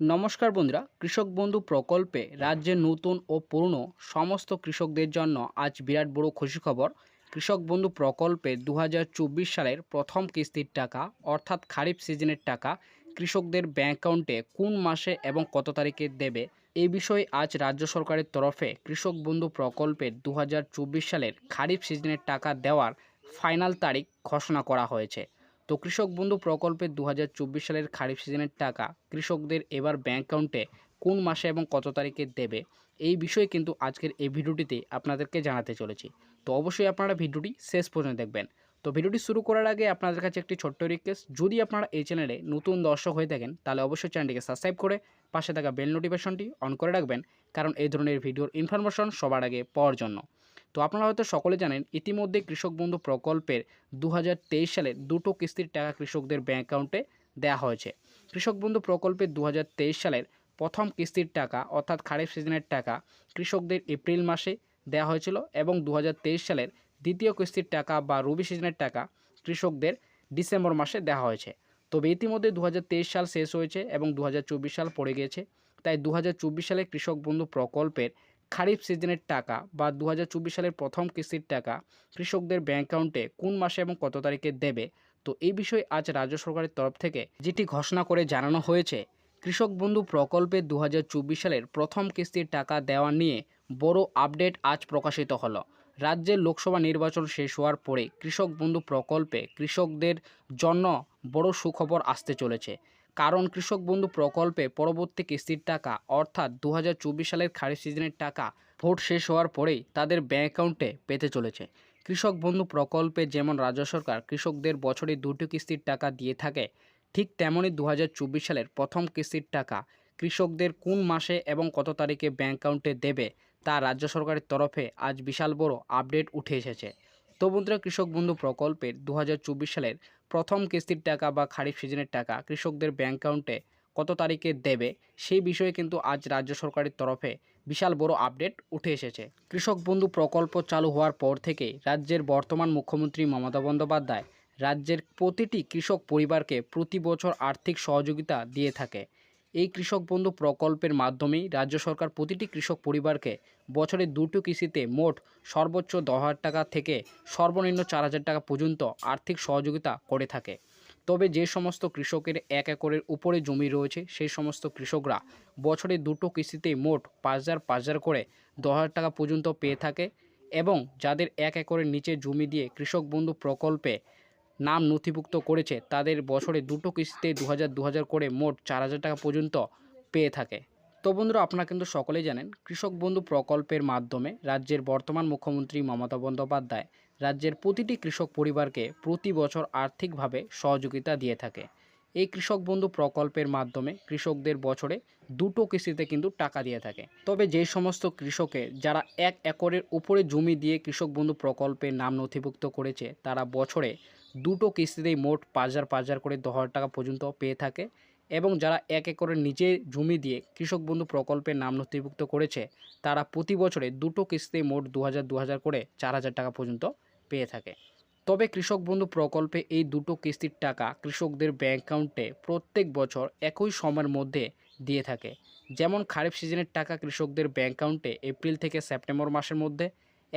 নমস্কার বন্ধুরা, কৃষক বন্ধু প্রকল্পে রাজ্যের নতুন ও পুরনো সমস্ত কৃষকদের জন্য আজ বিরাট বড় খুশি খবর। কৃষক বন্ধু প্রকল্পে দু হাজার চব্বিশ সালের প্রথম কিস্তির টাকা, অর্থাৎ খারিফ সিজনের টাকা, কৃষকদের ব্যাংক অ্যাকাউন্টে কোন মাসে এবং কত তারিখে দেবে? এই বিষয়ে আজ রাজ্য সরকারের তরফে কৃষক বন্ধু প্রকল্পের দু সালের খারিফ সিজনের টাকা দেওয়ার ফাইনাল তারিখ ঘোষণা করা হয়েছে। তো কৃষক বন্ধু প্রকল্পের দু হাজার চব্বিশ সালের খারিফ সিজনের টাকা কৃষকদের এবার ব্যাংক অ্যাকাউন্টে কোন মাসে এবং কত তারিখে দেবে, এই বিষয়ে কিন্তু আজকের এই ভিডিওটিতে আপনাদেরকে জানাতে চলেছি। তো অবশ্যই আপনারা ভিডিওটি শেষ পর্যন্ত দেখবেন। তো ভিডিওটি শুরু করার আগে আপনাদের কাছে একটি ছোট্ট রিকোয়েস্ট যদি আপনারা এই চ্যানেলে নতুন দর্শক হয়ে থাকেন, তাহলে অবশ্যই চ্যানেলটিকে সাবস্ক্রাইব করে পাশে থাকা বেল নোটিফিকেশনটি অন করে রাখবেন, কারণ এই ধরনের ভিডিওর ইনফরমেশন সবার আগে পাওয়ার জন্য। তো আপনারা হয়তো সকলে জানেন, ইতিমধ্যে কৃষক বন্ধু প্রকল্পের দু হাজার তেইশ সালের দুটো কিস্তির টাকা কৃষকদের ব্যাংক অ্যাকাউন্টে দেওয়া হয়েছে। কৃষক বন্ধু প্রকল্পের দু হাজার তেইশ সালের প্রথম কিস্তির টাকা অর্থাৎ খারিফ সিজনের টাকা কৃষকদের এপ্রিল মাসে দেওয়া হয়েছিল এবং দু হাজার তেইশ সালের দ্বিতীয় কিস্তির টাকা বা রবি সিজনের টাকা কৃষকদের ডিসেম্বর মাসে দেওয়া হয়েছে। তবে ইতিমধ্যে দু হাজার তেইশ সাল শেষ হয়েছে এবং দু হাজার চব্বিশ সাল পড়ে গিয়েছে। তাই দু হাজার চব্বিশ সালে কৃষক বন্ধু প্রকল্পের খারিফ সিজনের টাকা বা দু হাজার চব্বিশ সালের প্রথম কিস্তির টাকা কৃষকদের ব্যাংক অ্যাকাউন্টে কোন মাসে এবং কত তারিখে দেবে? তো এই বিষয়ে আজ রাজ্য সরকারের তরফ থেকে যেটি ঘোষণা করে জানানো হয়েছে, কৃষক বন্ধু প্রকল্পে দু হাজার চব্বিশ সালের প্রথম কিস্তির টাকা দেওয়া নিয়ে বড় আপডেট আজ প্রকাশিত হলো। রাজ্যের লোকসভা নির্বাচন শেষ হওয়ার পরে কৃষক বন্ধু প্রকল্পে কৃষকদের জন্য বড় সুখবর আসতে চলেছে। কারণ কৃষক বন্ধু প্রকল্পে পরবর্তী কিস্তির টাকা, অর্থাৎ দু হাজার চব্বিশ সালের খারিফ সিজনের টাকা ভোট শেষ হওয়ার পরেই তাদের ব্যাংক অ্যাকাউন্টে পেতে চলেছে। কৃষক বন্ধু প্রকল্পে যেমন রাজ্য সরকার কৃষকদের বছরে দুটো কিস্তির টাকা দিয়ে থাকে, ঠিক তেমনই দু হাজার চব্বিশ সালের প্রথম কিস্তির টাকা কৃষকদের কোন মাসে এবং কত তারিখে ব্যাংক অ্যাকাউন্টে দেবে, তা রাজ্য সরকারের তরফে আজ বিশাল বড় আপডেট উঠে এসেছে। তো কৃষক বন্ধু প্রকল্পের দু হাজার চব্বিশ সালের প্রথম কিস্তির টাকা বা খারিফ সিজনের টাকা কৃষকদের ব্যাংক অ্যাকাউন্টে কত তারিখে দেবে, সেই বিষয়ে কিন্তু আজ রাজ্য সরকারের তরফে বিশাল বড় আপডেট উঠে এসেছে। কৃষক বন্ধু প্রকল্প চালু হওয়ার পর থেকে রাজ্যের বর্তমান মুখ্যমন্ত্রী মমতা বন্দ্যোপাধ্যায় রাজ্যের প্রতিটি কৃষক পরিবারকে প্রতি বছর আর্থিক সহযোগিতা দিয়ে থাকে। এই কৃষক বন্ধু প্রকল্পের মাধ্যমেই রাজ্য সরকার প্রতিটি কৃষক পরিবারকে বছরে দুটো কিস্তিতে মোট সর্বোচ্চ দশ হাজার টাকা থেকে সর্বনিম্ন চার হাজার টাকা পর্যন্ত আর্থিক সহযোগিতা করে থাকে। তবে যে সমস্ত কৃষকের এক একরের উপরে জমি রয়েছে, সেই সমস্ত কৃষকরা বছরে দুটো কিস্তিতে মোট পাঁচ হাজার পাঁচ হাজার করে দশ হাজার টাকা পর্যন্ত পেয়ে থাকে এবং যাদের এক একরের নিচে জমি দিয়ে কৃষক বন্ধু প্রকল্পে নাম নথিভুক্ত করেছে, তাদের বছরে দুটো কিস্তিতে দু হাজার দু হাজার করে মোট চার হাজার টাকা পর্যন্ত পেয়ে থাকে। তো বন্ধুরা, আপনারা কিন্তু সকলেই জানেন, কৃষক বন্ধু প্রকল্পের মাধ্যমে রাজ্যের বর্তমান মুখ্যমন্ত্রী মমতা বন্দ্যোপাধ্যায় রাজ্যের প্রতিটি কৃষক পরিবারকে প্রতি বছর আর্থিকভাবে সহযোগিতা দিয়ে থাকে। এই কৃষক বন্ধু প্রকল্পের মাধ্যমে কৃষকদের বছরে দুটো কিস্তিতে কিন্তু টাকা দিয়ে থাকে। তবে যে সমস্ত কৃষকে যারা এক একরের উপরে জমি দিয়ে কৃষক বন্ধু প্রকল্পে নাম নথিভুক্ত করেছে, তারা বছরে দুটো কিস্তিতেই মোট পাঁচ হাজার পাঁচ হাজার করে দশ হাজার টাকা পর্যন্ত পেয়ে থাকে এবং যারা এক একরের নিজে জমি দিয়ে কৃষক বন্ধু প্রকল্পে নাম নথিভুক্ত করেছে, তারা প্রতি বছরে দুটো কিস্তিতে মোট দু হাজার দু হাজার করে চার হাজার টাকা পর্যন্ত পেয়ে থাকে। তবে কৃষক বন্ধু প্রকল্পে এই দুটো কিস্তির টাকা কৃষকদের ব্যাঙ্ক অ্যাকাউন্টে প্রত্যেক বছর একই সময়ের মধ্যে দিয়ে থাকে। যেমন খারিফ সিজনের টাকা কৃষকদের ব্যাঙ্ক অ্যাকাউন্টে এপ্রিল থেকে সেপ্টেম্বর মাসের মধ্যে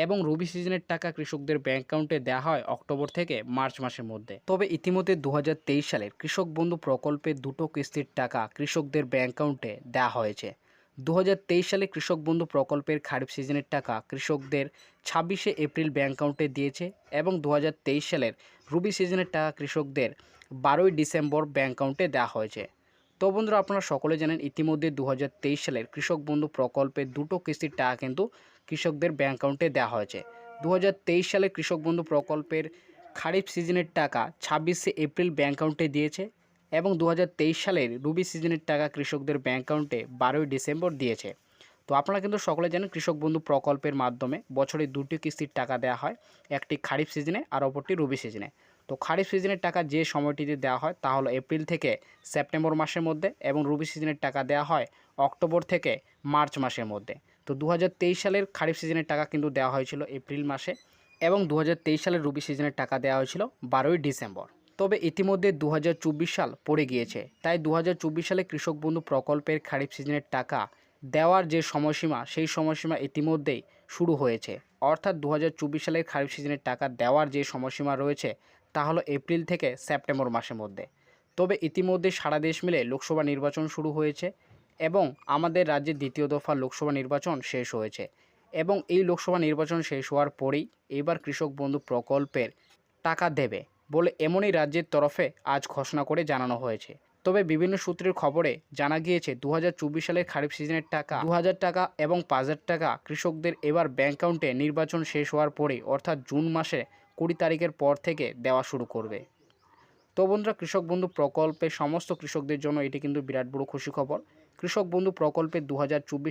এবং রবি সিজনের টাকা কৃষকদের ব্যাংক অ্যাকাউন্টে দেওয়া হয় অক্টোবর থেকে মার্চ মাসের মধ্যে। তবে ইতিমধ্যে দু হাজার তেইশ সালের কৃষক বন্ধু প্রকল্পে দুটো কিস্তির টাকা কৃষকদের ব্যাংক অ্যাকাউন্টে দেওয়া হয়েছে। দু হাজার তেইশ সালে কৃষক বন্ধু প্রকল্পের খারিফ সিজনের টাকা কৃষকদের ছাব্বিশে এপ্রিল ব্যাংক অ্যাকাউন্টে দিয়েছে এবং দু হাজার তেইশ সালের রবি সিজনের টাকা কৃষকদের বারোই ডিসেম্বর ব্যাংক অ্যাকাউন্টে দেওয়া হয়েছে। তো বন্ধুরা, আপনারা সকলে জানেন, ইতিমধ্যে দু হাজার তেইশ সালের কৃষক বন্ধু প্রকল্পে দুটো কিস্তির টাকা কিন্তু কৃষকদের ব্যাংক অ্যাকাউন্টে দেওয়া হয়েছে। দু হাজার তেইশ সালে কৃষক বন্ধু প্রকল্পের খারিফ সিজনের টাকা ছাব্বিশে এপ্রিল ব্যাংক অ্যাকাউন্টে দিয়েছে এবং দু হাজার তেইশ সালের রুবি সিজনের টাকা কৃষকদের ব্যাংক অ্যাকাউন্টে বারোই ডিসেম্বর দিয়েছে। তো আপনারা কিন্তু সকলে জানেন কৃষক বন্ধু প্রকল্পের মাধ্যমে বছরে দুটি কিস্তির টাকা দেওয়া হয়, একটি খারিফ সিজনে আর অপরটি রবি সিজনে। তো খারিফ সিজনের টাকা যে সময়টিতে দেওয়া হয় তা হলো এপ্রিল থেকে সেপ্টেম্বর মাসের মধ্যে এবং রবি সিজনের টাকা দেওয়া হয় অক্টোবর থেকে মার্চ মাসের মধ্যে। তো দু হাজার তেইশ সালের খারিফ সিজনের টাকা কিন্তু দেওয়া হয়েছিল এপ্রিল মাসে এবং দু হাজার তেইশ সালের রবি সিজনের টাকা দেওয়া হয়েছিল বারোই ডিসেম্বর। তবে ইতিমধ্যে দু হাজার চব্বিশ সাল পড়ে গিয়েছে, তাই দু হাজার চব্বিশ সালে কৃষক বন্ধু প্রকল্পের খারিফ সিজনের টাকা দেওয়ার যে সময়সীমা, সেই সময়সীমা ইতিমধ্যেই শুরু হয়েছে। অর্থাৎ দু হাজার চব্বিশ সালের খারিফ সিজনের টাকা দেওয়ার যে সময়সীমা রয়েছে, তা হলো এপ্রিল থেকে সেপ্টেম্বর মাসের মধ্যে। তবে ইতিমধ্যে সারা দেশ মিলে লোকসভা নির্বাচন শুরু হয়েছে এবং আমাদের রাজ্যের দ্বিতীয় দফা লোকসভা নির্বাচন শেষ হয়েছে। এবং এই লোকসভা নির্বাচন শেষ হওয়ার পরেই এবার কৃষক বন্ধু প্রকল্পের টাকা দেবে বলে এমনই রাজ্যের তরফে আজ ঘোষণা করে জানানো হয়েছে। তবে বিভিন্ন সূত্রের খবরে জানা গিয়েছে দু হাজার চব্বিশ সালের খারিফ সিজনের টাকা দু হাজার টাকা এবং পাঁচ হাজার টাকা কৃষকদের এবার ব্যাংক অ্যাকাউন্টে নির্বাচন শেষ হওয়ার পরেই অর্থাৎ জুন মাসে কুড়ি তারিখের পর থেকে দেওয়া শুরু করবে। তো বন্ধুরা, কৃষক বন্ধু প্রকল্পে সমস্ত কৃষকদের জন্য এটি কিন্তু বিরাট বড় খুশি খবর। কৃষক বন্ধু প্রকল্পে দু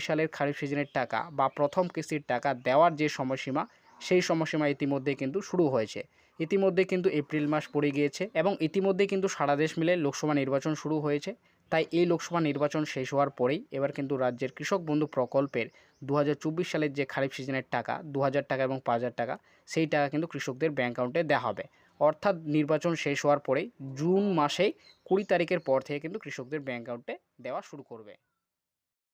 সালের খারিফ সিজনের টাকা বা প্রথম কিস্তির টাকা দেওয়ার যে সময়সীমা, সেই সময়সীমা ইতিমধ্যে কিন্তু শুরু হয়েছে। ইতিমধ্যে কিন্তু এপ্রিল মাস পড়ে গিয়েছে এবং ইতিমধ্যে কিন্তু সারা দেশ মিলে লোকসভা নির্বাচন শুরু হয়েছে। তাই এই লোকসভা নির্বাচন শেষ হওয়ার পরেই এবার কিন্তু রাজ্যের কৃষক বন্ধু প্রকল্পের দু হাজার চব্বিশ সালের যে খারিফ সিজনের টাকা দু হাজার টাকা এবং পাঁচ হাজার টাকা, সেই টাকা কিন্তু কৃষকদের ব্যাঙ্ক অ্যাকাউন্টে দেওয়া হবে। অর্থাৎ নির্বাচন শেষ হওয়ার পরেই জুন মাসে কুড়ি তারিখের পর থেকে কিন্তু কৃষকদের ব্যাঙ্ক অ্যাকাউন্টে দেওয়া শুরু করবে।